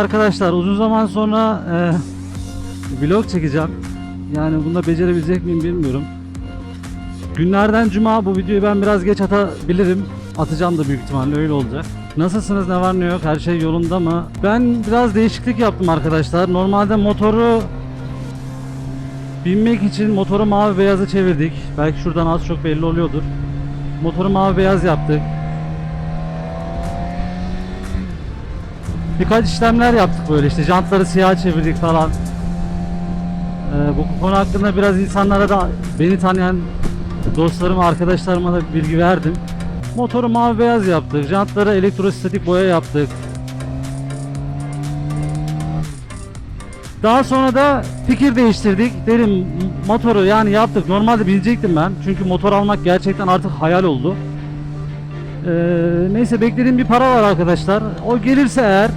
Arkadaşlar uzun zaman sonra e, vlog çekeceğim. Yani bunda becerebilecek miyim bilmiyorum. Günlerden cuma bu videoyu ben biraz geç atabilirim. Atacağım da büyük ihtimalle öyle olacak. Nasılsınız ne var ne yok her şey yolunda mı? Ben biraz değişiklik yaptım arkadaşlar. Normalde motoru binmek için motoru mavi beyazı çevirdik. Belki şuradan az çok belli oluyordur. Motoru mavi beyaz yaptık. Birkaç işlemler yaptık böyle işte jantları siyah çevirdik falan. Ee, bu konu hakkında biraz insanlara da beni tanıyan dostlarıma, arkadaşlarıma da bilgi verdim. Motoru mavi beyaz yaptık. Jantlara elektrostatik boya yaptık. Daha sonra da fikir değiştirdik. Dedim motoru yani yaptık. Normalde binecektim ben. Çünkü motor almak gerçekten artık hayal oldu. Ee, neyse beklediğim bir para var arkadaşlar. O gelirse eğer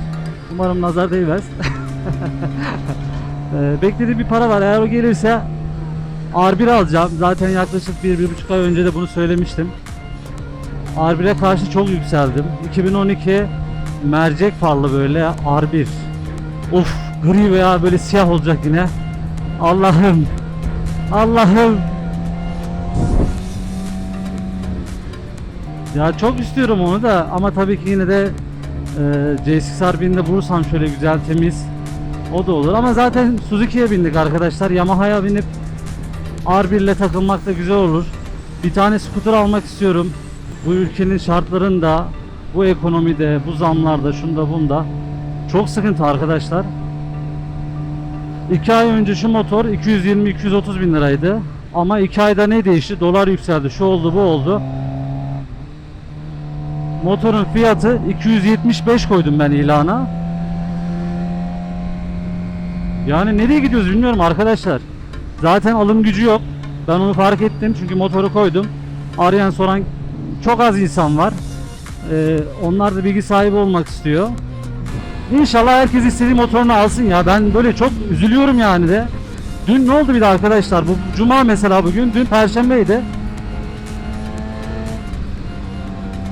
umarım nazar değmez. ee, beklediğim bir para var. Eğer o gelirse R1 alacağım. Zaten yaklaşık bir, bir buçuk ay önce de bunu söylemiştim. R1'e karşı çok yükseldim. 2012 mercek farlı böyle R1. Of gri veya böyle siyah olacak yine. Allah'ım. Allah'ım. Ya çok istiyorum onu da ama tabii ki yine de C6 R1000'de bulursam şöyle güzel temiz o da olur ama zaten Suzuki'ye bindik arkadaşlar Yamaha'ya binip R1 ile takılmak da güzel olur. Bir tane scooter almak istiyorum. Bu ülkenin şartlarında, bu ekonomide, bu zamlarda, şunda bunda çok sıkıntı arkadaşlar. 2 ay önce şu motor 220-230 bin liraydı. Ama 2 ayda ne değişti? Dolar yükseldi. Şu oldu bu oldu. Motorun fiyatı 275 koydum ben ilana. Yani nereye gidiyoruz bilmiyorum arkadaşlar. Zaten alım gücü yok. Ben onu fark ettim çünkü motoru koydum. Arayan soran çok az insan var. Ee, onlar da bilgi sahibi olmak istiyor. İnşallah herkes istediği motorunu alsın ya. Ben böyle çok üzülüyorum yani de. Dün ne oldu bir de arkadaşlar? Bu cuma mesela bugün. Dün perşembeydi.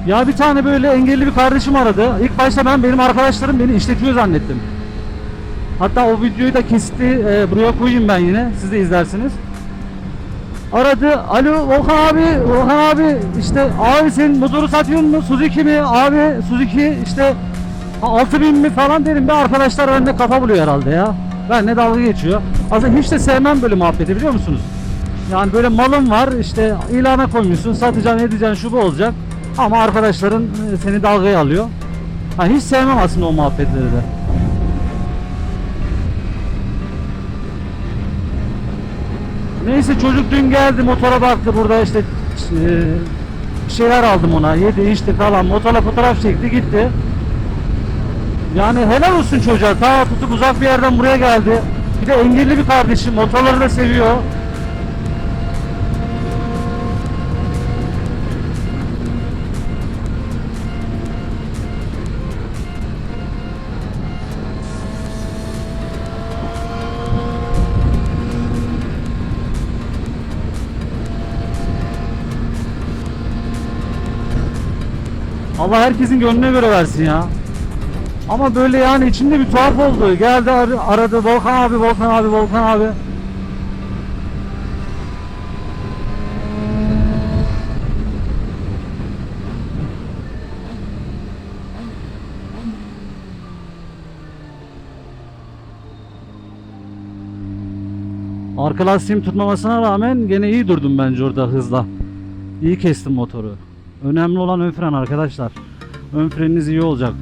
Ya bir tane böyle engelli bir kardeşim aradı. İlk başta ben benim arkadaşlarım beni işletiyor zannettim. Hatta o videoyu da kesti e, buraya koyayım ben yine. Siz de izlersiniz. Aradı. Alo Volkan abi, Volkan abi işte abi sen motoru satıyor musun? Suzuki mi? Abi Suzuki işte 6000 mi falan dedim. Bir arkadaşlar önünde kafa buluyor herhalde ya. Ben ne dalga geçiyor. Aslında hiç de sevmem böyle muhabbeti biliyor musunuz? Yani böyle malın var işte ilana koymuşsun satacaksın edeceksin şu bu olacak. Ama arkadaşların e, seni dalgaya alıyor. Ha, hiç sevmem aslında o muhabbetleri de. Neyse çocuk dün geldi motora baktı burada işte e, bir şeyler aldım ona yedi içti falan motorla fotoğraf çekti gitti. Yani helal olsun çocuğa ta tutup uzak bir yerden buraya geldi. Bir de engelli bir kardeşim motorları da seviyor. Allah herkesin gönlüne göre versin ya. Ama böyle yani içimde bir tuhaf oldu. Geldi ar- aradı Volkan abi, Volkan abi, Volkan abi. Arka lastiğim tutmamasına rağmen gene iyi durdum bence orada hızla. İyi kestim motoru. Önemli olan ön fren arkadaşlar. Ön freniniz iyi olacak.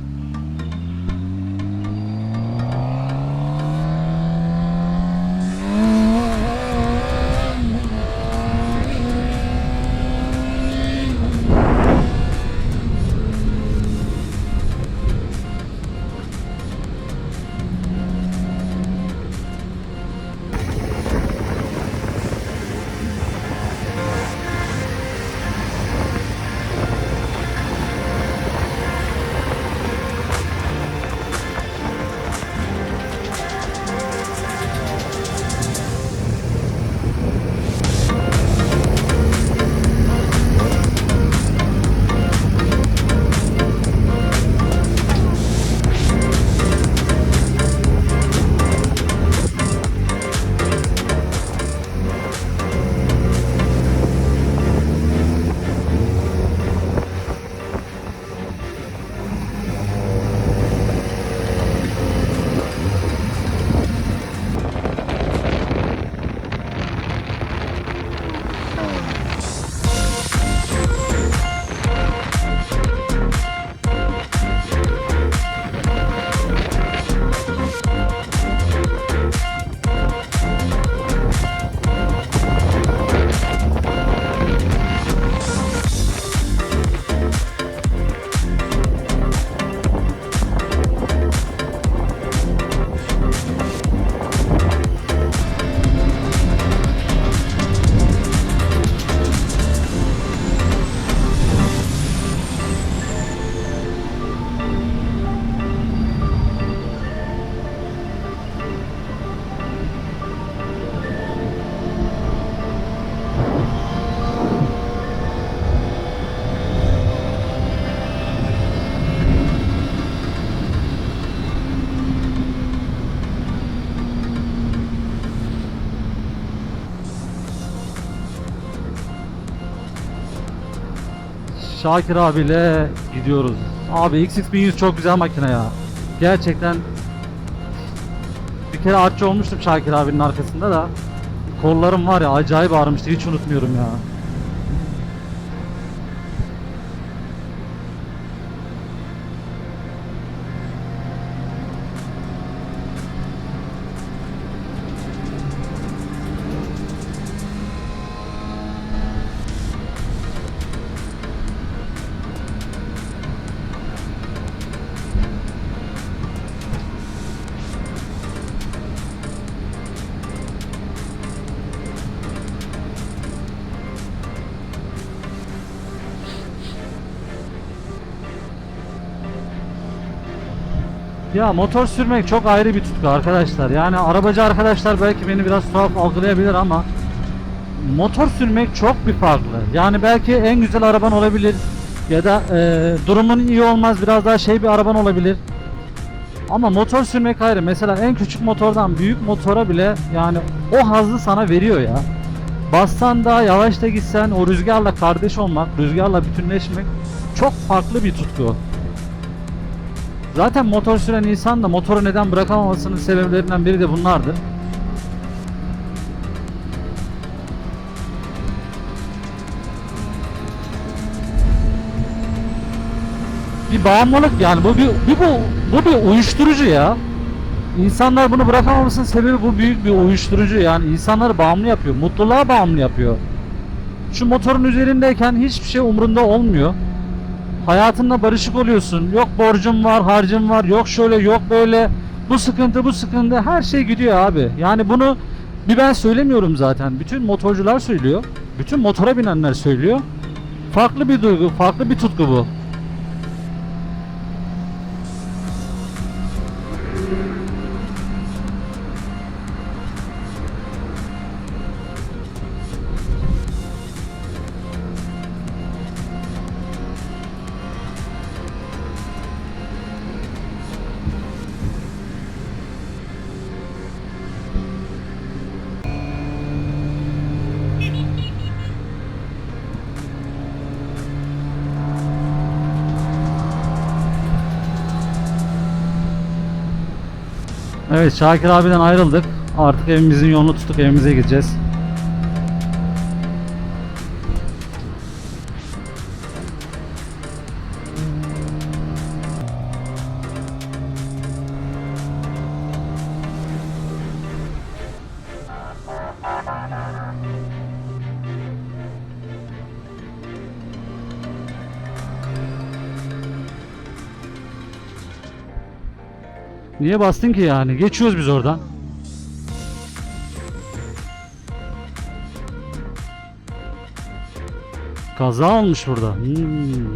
Şakir abiyle gidiyoruz. Abi XX1100 çok güzel makine ya. Gerçekten bir kere artçı olmuştum Şakir abinin arkasında da. Kollarım var ya acayip ağrımıştı hiç unutmuyorum ya. Ya motor sürmek çok ayrı bir tutku arkadaşlar. Yani arabacı arkadaşlar belki beni biraz tuhaf algılayabilir ama motor sürmek çok bir farklı. Yani belki en güzel araban olabilir ya da e, durumun iyi olmaz biraz daha şey bir araban olabilir. Ama motor sürmek ayrı. Mesela en küçük motordan büyük motora bile yani o hazzı sana veriyor ya. Bassan da yavaş da gitsen o rüzgarla kardeş olmak, rüzgarla bütünleşmek çok farklı bir tutku. Zaten motor süren insan da motoru neden bırakamamasının sebeplerinden biri de bunlardır. Bir bağımlılık yani bu bir, bir bu bu bir uyuşturucu ya. İnsanlar bunu bırakamamasının sebebi bu büyük bir uyuşturucu yani insanları bağımlı yapıyor, mutluluğa bağımlı yapıyor. Şu motorun üzerindeyken hiçbir şey umrunda olmuyor. Hayatınla barışık oluyorsun. Yok borcum var, harcım var, yok şöyle, yok böyle. Bu sıkıntı, bu sıkıntı her şey gidiyor abi. Yani bunu bir ben söylemiyorum zaten. Bütün motorcular söylüyor. Bütün motora binenler söylüyor. Farklı bir duygu, farklı bir tutku bu. Evet Şakir abiden ayrıldık. Artık evimizin yolunu tuttuk evimize gideceğiz. Niye bastın ki yani? Geçiyoruz biz oradan. Kaza olmuş burada. Hmm.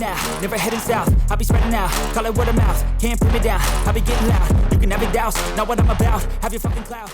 never never heading south. I'll be spreading out, call it word of mouth, can't put me down, I'll be getting loud. You can it douse, not what I'm about, have your fucking cloud.